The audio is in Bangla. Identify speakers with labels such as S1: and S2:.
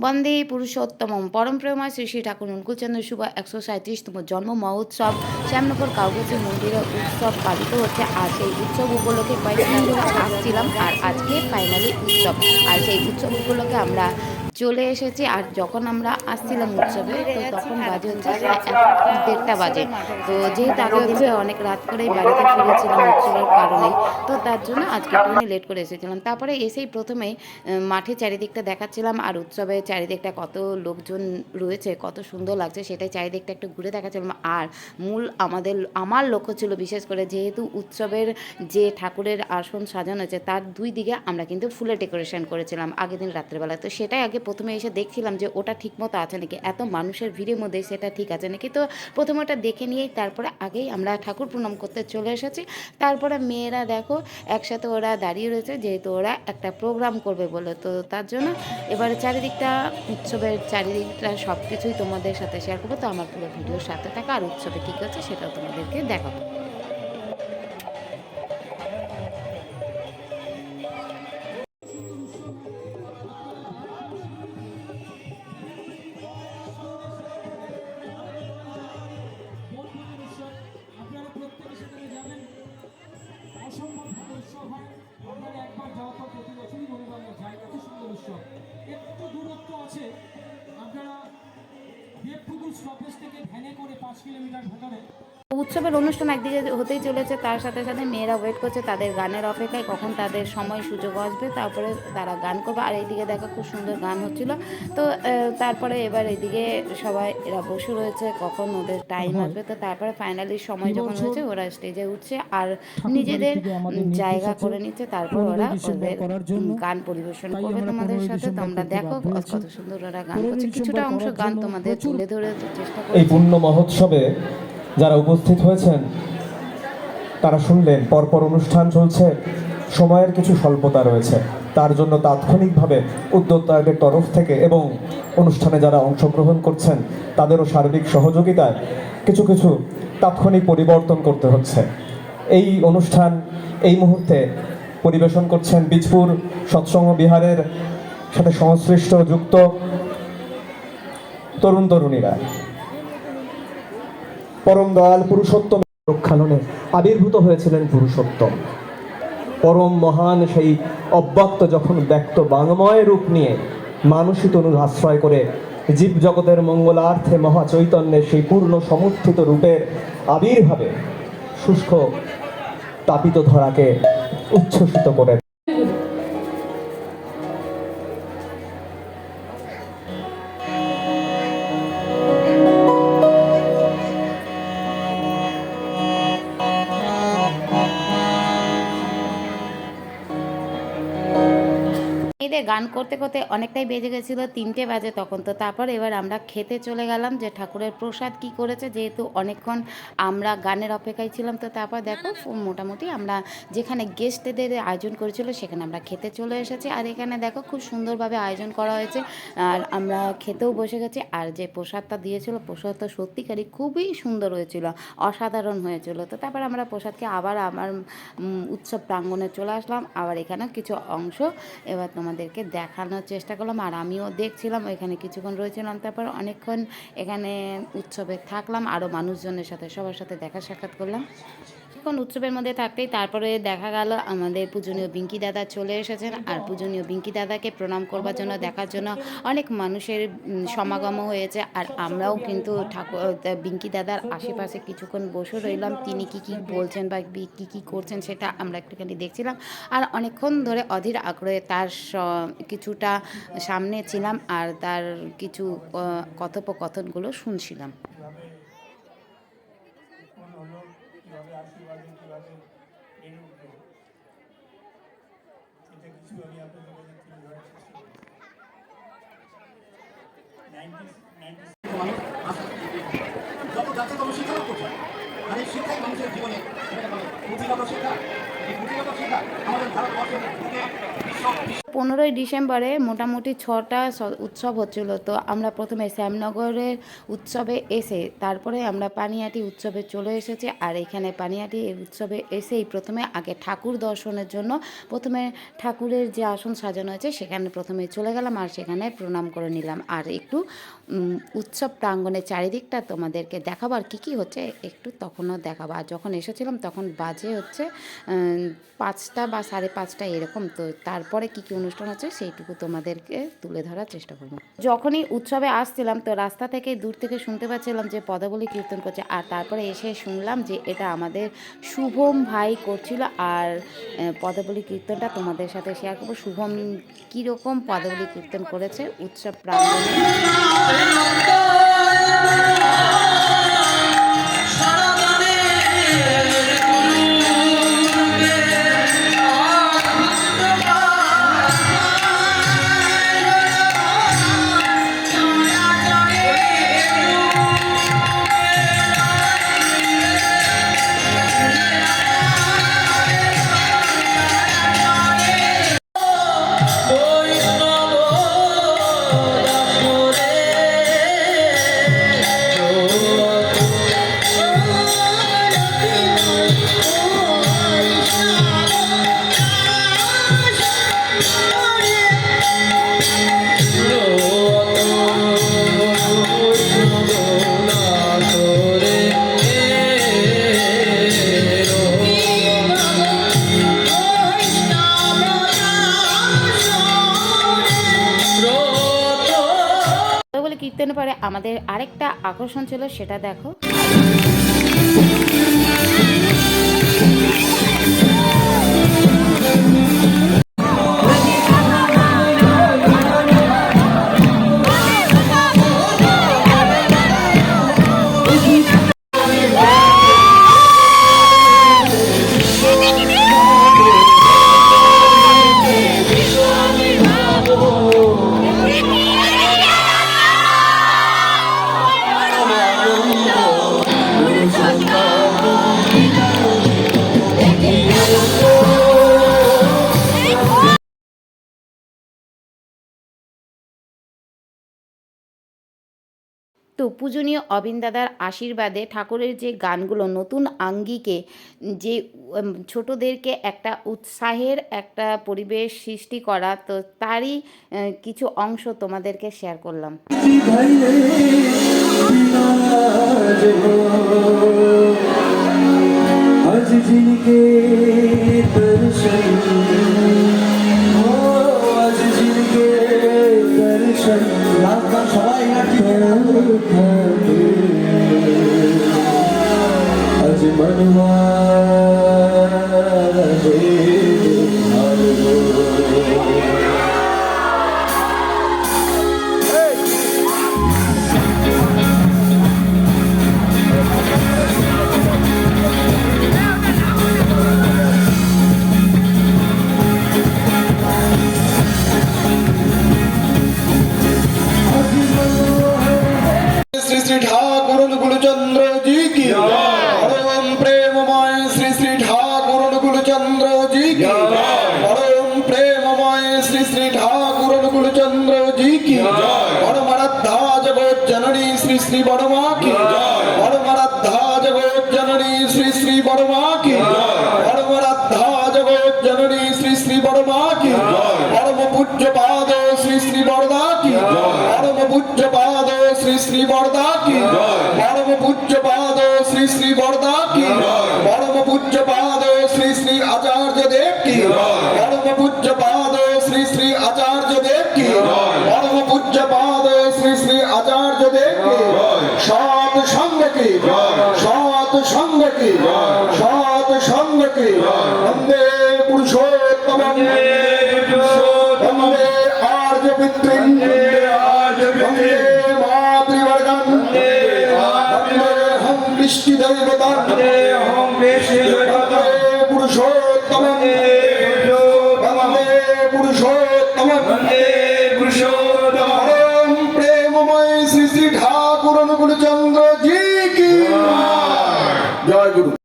S1: বন্দে পুরুষোত্তম পরম প্রেমা শ্রী শ্রী ঠাকুর অনুকূলচন্দ্র শুভ একশো সাঁত্রিশতম জন্ম মহোৎসব। শ্যামনগর কাউগতি মন্দিরের উৎসব পালিত হচ্ছে। আর সেই উৎসব উপলক্ষে কয়েকদিন ধরে আসছিলাম। আর আজকে ফাইনালি উৎসব। আর সেই উৎসব উপলক্ষে আমরা চলে এসেছি আর যখন আমরা আসছিলাম উৎসবে, তো তখন বাজে হচ্ছে দেড়টা বাজে। তো যেহেতু আগে হচ্ছে অনেক রাত করেই বাড়িতে ফিরেছিলাম উৎসবের কারণে তো তার জন্য আজকে একটুখানি লেট করে এসেছিলাম তারপরে এসেই প্রথমে মাঠে চারিদিকটা দেখাচ্ছিলাম আর উৎসবে চারিদিকটা কত লোকজন রয়েছে, কত সুন্দর লাগছে, সেটাই চারিদিকটা একটু ঘুরে দেখাচ্ছিলাম। আর মূল আমাদের, আমার লক্ষ্য ছিল বিশেষ করে যেহেতু উৎসবের যে ঠাকুরের আসন সাজানো হয়েছে, তার দুই দিকে আমরা কিন্তু ফুলের ডেকোরেশন করেছিলাম আগের দিন রাত্রেবেলা তো সেটাই আগে প্রথমে এসে দেখছিলাম যে ওটা ঠিকমতো আছে নাকি, এত মানুষের ভিড়ের মধ্যে সেটা ঠিক আছে নাকি? তো প্রথমে ওটা দেখে নিয়েই তারপরে আগেই আমরা ঠাকুর প্রণাম করতে চলে এসেছি। তারপরে মেয়েরা দেখো, একসাথে ওরা দাঁড়িয়ে রয়েছে, যেহেতু ওরা একটা প্রোগ্রাম করবে বলে, তো তার জন্য এবারে চারিদিকটা, উৎসবের চারিদিকটা সব কিছুই তোমাদের সাথে শেয়ার করব। তো আমার পুরো ভিডিওর সাথে থাকা, আর উৎসবে কী করছে সেটাও তোমাদেরকে দেখাবো।
S2: ভ্যানে করে পাঁচ কিলোমিটার ভেতরে
S1: উৎসবের অনুষ্ঠান একদিকে হতেই চলেছে তার সাথে সাথে মেয়েরা ওয়েট করছে তাদের গানের অপেক্ষায় কখন তাদের সময় সুযোগ আসবে তারপরে তারা গান করবে। আর এইদিকে দেখো খুব সুন্দর গান হচ্ছিল। তো তারপরে এবার এইদিকে সবাই এরা বসে রয়েছে কখন ওদের টাইম আসবে তো তারপরে ফাইনালি সময় যখন হয়েছে ওরা স্টেজে উঠছে। আর নিজেদের জায়গা করে নিচ্ছে তারপর ওরা ওদের গান পরিবেশন করবে তোমাদের সাথে। তোমরা দেখো কত সুন্দর ওরা গান করছে। কিছুটা অংশ গান তোমাদের তুলে ধরে চেষ্টা
S3: এই
S1: করছি।
S3: পূর্ণ মহোৎসবে যারা উপস্থিত হয়েছেন, তারা শুনলেন, পরপর অনুষ্ঠান চলছে, সময়ের কিছু স্বল্পতা রয়েছে। তার জন্য তাৎক্ষণিকভাবে উদ্যোক্তাদের তরফ থেকে এবং অনুষ্ঠানে যারা অংশগ্রহণ করছেন, তাদেরও সার্বিক সহযোগিতায় কিছু কিছু তাৎক্ষণিক পরিবর্তন করতে হচ্ছে। এই অনুষ্ঠান এই মুহূর্তে পরিবেশন করছেন বীজপুর সৎসঙ্গ বিহারের সাথে সংশ্লিষ্ট যুক্ত তরুণ তরুণীরা পরম দয়াল পুরুষোত্তম প্রক্ষালনে আবির্ভূত হয়েছিলেন পুরুষোত্তম। পরম মহান সেই অব্যক্ত যখন ব্যক্ত বাংময় রূপ নিয়ে মানসী তনুর আশ্রয় করে জীব জগতের মঙ্গলার্থে মহা চৈতন্যের সেই পূর্ণ সমর্থিত রূপের আবির্ভাবে শুষ্ক তাপিত ধরাকে উচ্ছ্বসিত করে
S1: গান করতে করতে অনেকটাই বেজে গেছিল তিনটে বাজে তখন। তো তারপর এবার আমরা খেতে চলে গেলাম যে ঠাকুরের প্রসাদ কি করেছে যেহেতু অনেকক্ষণ আমরা গানের অপেক্ষায় ছিলাম। তো তারপর দেখো মোটামুটি আমরা যেখানে গেস্টদের আয়োজন করেছিল সেখানে আমরা খেতে চলে এসেছি। আর এখানে দেখো খুব সুন্দরভাবে আয়োজন করা হয়েছে। আর আমরা খেতেও বসে গেছি। আর যে প্রসাদটা দিয়েছিল প্রসাদটা সত্যিকারই খুবই সুন্দর হয়েছিল অসাধারণ হয়েছিল। তো তারপর আমরা প্রসাদকে আবার আমার উৎসব প্রাঙ্গণে চলে আসলাম। আবার এখানে কিছু অংশ এবার তোমাদেরকে দেখানোর চেষ্টা করলাম। আর আমিও দেখছিলাম, ওইখানে কিছুক্ষণ রয়েছিলাম তারপর অনেকক্ষণ এখানে উৎসবে থাকলাম। আরও মানুষজনের সাথে, সবার সাথে দেখা সাক্ষাৎ করলাম। এখন উৎসবের মধ্যে থাকতেই তারপরে দেখা গেল আমাদের পূজনীয় বিঙ্কি দাদা চলে এসেছেন। আর পূজনীয় বিঙ্কি দাদাকে প্রণাম করবার জন্য দেখার জন্য অনেক মানুষের উম, সমাগমও হয়েছে। আর আমরাও কিন্তু ঠাকুর বিঙ্কি দাদার আশেপাশে কিছুক্ষণ বসে রইলাম। তিনি কি কি বলছেন বি- কি কি করছেন সেটা আমরা একটুখানি দেখছিলাম। আর অনেকক্ষণ ধরে অধীর আগ্রহে তার কিছুটা সামনে ছিলাম আর তার কিছু কথোপকথনগুলো শুনছিলাম
S4: উৎপন্ন হলো কীভাবে আশীর্বাদে কীভাবে বেড়ে উঠল এটা কিছু আমি আপনাদের কাছে তুলে ধরার চেষ্টা করছি নাইনটি
S5: যাচ্ছে তত শিক্ষা কোথায় আর এই শিক্ষাই মানুষের জীবনে পুঁথিগত শিক্ষা এই পুঁথিগত শিক্ষা আমাদের ভারতবর্ষের বিশ্ব
S1: পনেরোই ডিসেম্বরে মোটামুটি ছটা উৎসব হচ্ছিল। তো আমরা প্রথমে শ্যামনগরের উৎসবে এসে, তারপরে আমরা পানিয়াটি উৎসবে চলে এসেছি আর এখানে পানিয়াটি উৎসবে এসেই প্রথমে আগে ঠাকুর দর্শনের জন্য প্রথমে ঠাকুরের যে আসন সাজানো আছে সেখানে প্রথমে চলে গেলাম আর সেখানে প্রণাম করে নিলাম। আর একটু উৎসব প্রাঙ্গণের চারিদিকটা তোমাদেরকে দেখাবো আর কী কী হচ্ছে একটু তখনও দেখাবো। আর যখন এসেছিলাম তখন বাজে হচ্ছে পাঁচটা বা সাড়ে পাঁচটা এরকম। তো তারপরে কী কী অনুষ্ঠান হচ্ছে সেইটুকু তোমাদেরকে তুলে ধরার চেষ্টা করব। যখনই উৎসবে আসছিলাম তো রাস্তা থেকে দূর থেকে শুনতে পাচ্ছিলাম যে পদাবলী কীর্তন করছে, আর তারপরে এসে শুনলাম যে এটা আমাদের শুভম ভাই করছিল, আর পদাবলী কীর্তনটা তোমাদের সাথে শেয়ার করব। শুভম কীরকম পদাবলী কীর্তন করেছে উৎসব প্রাঙ্গণে? আমাদের আরেকটা আকর্ষণ ছিল সেটা দেখো। তো পূজনীয় দাদার আশীর্বাদে ঠাকুরের যে গানগুলো, নতুন আঙ্গিকে, যে ছোটদেরকে একটা উৎসাহের একটা পরিবেশ সৃষ্টি করা, তো তারই কিছু অংশ তোমাদেরকে শেয়ার করলাম।
S6: आज
S4: acı bana var. परम प्रेममय श्री श्री ठाकुर गुलचंद्र जी की। परमरद्धा जगत जननी श्री श्री बड़मा की। परमरद्धा जगत जननी श्री श्री बड़मा की। परमरद्धा जगत जननी श्री श्री बड़मा की। परम पूज्य पाद श्री श्री बड़दा की। परम पूज्य पाद श्री श्री बड़दा की। परम पूज्य पाद श्री श्री बड़दा की। परम पूज्य पाद শ্রী শ্রী আচার্যদেব সৎ সঙ্গকে সৎ সঙ্গকে সৎ সঙ্গকে বন্দে পুরুষোত্তম। বন্দে আর্য পিতৃ বন্দে মাতৃবর্গম হম পুরুষোত্তম।